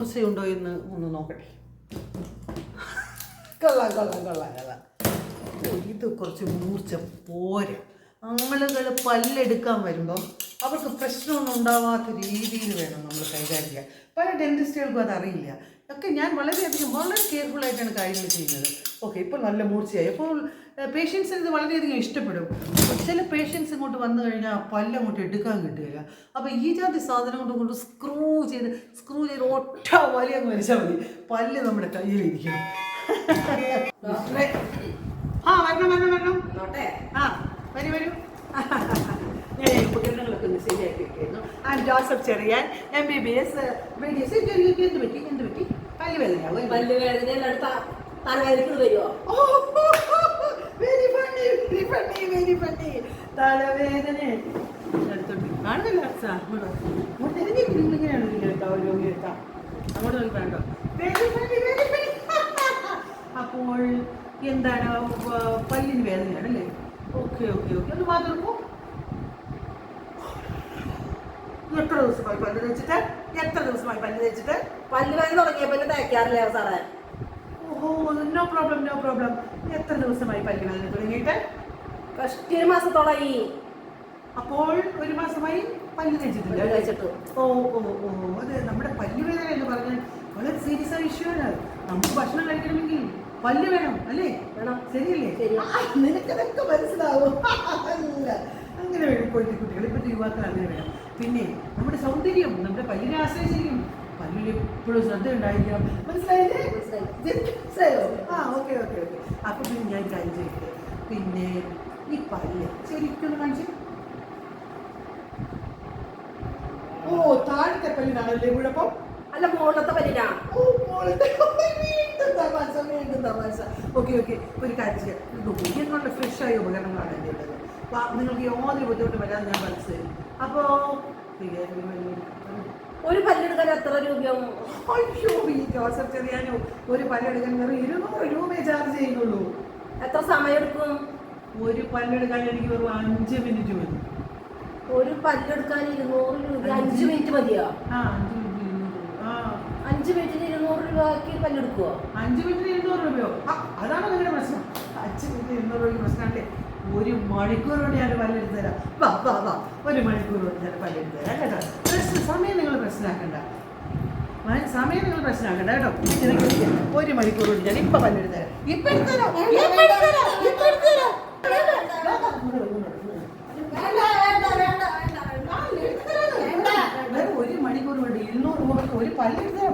മൂർച്ചയുണ്ടോ എന്ന് ഒന്ന് നോക്കട്ടെ. കൊള്ളാം കൊള്ളാം കൊള്ളാം കൊള്ളാം. ഇത് കുറച്ച് മൂർച്ച പോരാ. ആളുകൾ പല്ലെടുക്കാൻ വരുമ്പം അവർക്ക് പ്രശ്നമൊന്നും ഉണ്ടാവാത്ത രീതിയിൽ വേണം നമ്മൾ കൈകാര്യം ചെയ്യാൻ. പല ഡെന്റിസ്റ്റുകൾക്കും അതറിയില്ല. ഒക്കെ ഞാൻ വളരെയധികം വളരെ കെയർഫുൾ ആയിട്ടാണ് കാര്യങ്ങൾ ചെയ്യുന്നത്. ഓക്കെ ഇപ്പോൾ നല്ല മൂർച്ചയായി. അപ്പോൾ പേഷ്യൻസിന് ഇത് വളരെയധികം ഇഷ്ടപ്പെടും. ചില പേഷ്യൻസ് ഇങ്ങോട്ട് വന്നു കഴിഞ്ഞാൽ പല്ല് അങ്ങോട്ട് എടുക്കാൻ കിട്ടുകയില്ല. അപ്പോൾ ഈ ജാതി സാധനം കൊണ്ട് കൊണ്ട് സ്ക്രൂ ചെയ്ത് വലിയ മരിച്ചാൽ മതി. പല്ല് നമ്മുടെ കയ്യിൽ ഇരിക്കണം. ആ വരണം വരണം വരണം. ആ വരൂ വരൂ. ഞാൻ ഈ ഉപകരണങ്ങളൊക്കെ ഒന്ന് ശരിയാക്കി വെക്കായിരുന്നു ആ Joseph Cheriyan M B B S എന്ത് പറ്റി? എന്ത് പറ്റി? പല്ല് വേദനയാവും? വരുമോ very funny very funny very funny തലവേദന. അടുത്തോട്ട് കാണുന്നില്ല സാർ. അങ്ങോട്ട് ഇറങ്ങി നിങ്ങളിങ്ങനെയാണ് കേട്ടോ രോഗി കേട്ടോ അങ്ങോട്ട് നോക്കി വേണ്ടോ അപ്പോൾ എന്താണ്? പല്ലിന് വേദനയാണ് അല്ലേ? Okay okay okay. ഒന്ന് മാത്രം പോ എത്ര ദിവസമായി പല്ല് തേച്ചിട്ട്? എത്ര ദിവസമായി പല്ല് തേച്ചിട്ട്? പല്ല് വേദന തുടങ്ങിയ പല്ല് തേക്കാറില്ല സാറേ? ഓഹോ നോ പ്രോബ്ലം നോ പ്രോബ്ലം എത്ര ദിവസമായി പല്ല് വേദന തുടങ്ങിയിട്ട്? ഫസ്റ്റ് ഒരു മാസത്തോളായി. അപ്പോൾ ഒരു മാസമായി? പല്ല് തേച്ചിട്ടില്ല തേച്ചിട്ട്. ഓ ഓ ഓ അത് നമ്മുടെ പല്ല് വേദന എന്ന് പറഞ്ഞാൽ വളരെ സീരിയസ് ആയ ഇഷ്യൂ ആണ്. നമുക്ക് ഭക്ഷണം കഴിക്കണമെങ്കിൽ പല്ല് വേണം അല്ലേ? വേണം. ശരിയല്ലേ? നിനക്കതൊക്കെ മനസ്സിലാവും? അല്ല. അങ്ങനെ വേണം. ഇപ്പോഴത്തെ കുട്ടികൾ ഇപ്പോഴത്തെ യുവാക്കൾ അങ്ങനെ വേണം. പിന്നെ നമ്മുടെ സൗന്ദര്യം നമ്മുടെ പല്ലിനെ ആശ്രയിച്ചിരിക്കും. പല്ലിൽ എപ്പോഴും ശ്രദ്ധ ഉണ്ടായിരിക്കണം. മനസ്സിലായില്ലേ? മനസ്സിലായോ. ആ ഓക്കെ ഓക്കെ ഓക്കെ. അപ്പൊ പിന്നെ ഞാൻ കാര്യം ചെയ്യട്ടെ പിന്നെ ഈ പല്ല് ശരിക്കും കാണിച്ചു ഓ താഴത്തെ പല്ലിനാണല്ലേ കുഴപ്പം? അല്ല ഓ മോളത്തെ വീണ്ടും തമാശ വീണ്ടും തമാശ ഓക്കെ ഓക്കെ. ഒരു കാര്യം ചെയ്യാം. ഉപകരണങ്ങളുടെ ഫ്രഷ് ആയ ഉപകരണങ്ങളാണ് എന്റെ ഉള്ളത് വാ, നിങ്ങൾക്ക് യാതൊരു ബുദ്ധിമുട്ട് വരാൻ ഞാൻ മനസ്സ് തരും. അപ്പോൾ ഒരു പല്ലെടുക്കാൻ എത്ര രൂപയാവും അയ്യോ ഈ ജോസഫ് ചെറിയാനോ ഒരു പല്ലെടുക്കാൻ വെറും ഇരുന്നൂറ് രൂപയെ ചാർജ് ചെയ്യുന്നുള്ളൂ. എത്ര സമയം എടുക്കും? ഒരു പല്ലെടുക്കാൻ എനിക്ക് വെറും അഞ്ച് മിനിറ്റ് മതി. ഒരു പല്ലെടുക്കാൻ ഇരുന്നൂറ് രൂപ അഞ്ച് മിനിറ്റ് മതിയോ? അഞ്ച് മിനിറ്റ് ഇരുന്നൂറ് രൂപ. ആക്കി മിനിറ്റിന് പല്ലെടുക്കുവോ? അഞ്ച് മിനിറ്റിന് ഇരുന്നൂറ് രൂപയോ? അതാണ് നിങ്ങളുടെ പ്രശ്നം. അഞ്ച് മിനിറ്റ് ഇരുന്നൂറ് രൂപയ്ക്ക് പ്രശ്നമല്ലേ ഒരു മണിക്കൂർ കൊണ്ട് ഞാൻ പല്ലെടുത്ത് തരാം വാ വാ വാ. ഒരു മണിക്കൂർ കൊണ്ട് ഞാൻ പല്ലെടുത്ത് തരാം കേട്ടോ. പ്രശ്നം സമയം നിങ്ങൾ പ്രശ്നമാക്കണ്ട. സമയം നിങ്ങൾ പ്രശ്നമാക്കണ്ട കേട്ടോ. ഒരു മണിക്കൂർ കൊണ്ട് ഞാൻ ഇപ്പൊ പല്ലെടുത്ത് തരാം ഇപ്പൊ എടുത്ത് തരാം pai, ele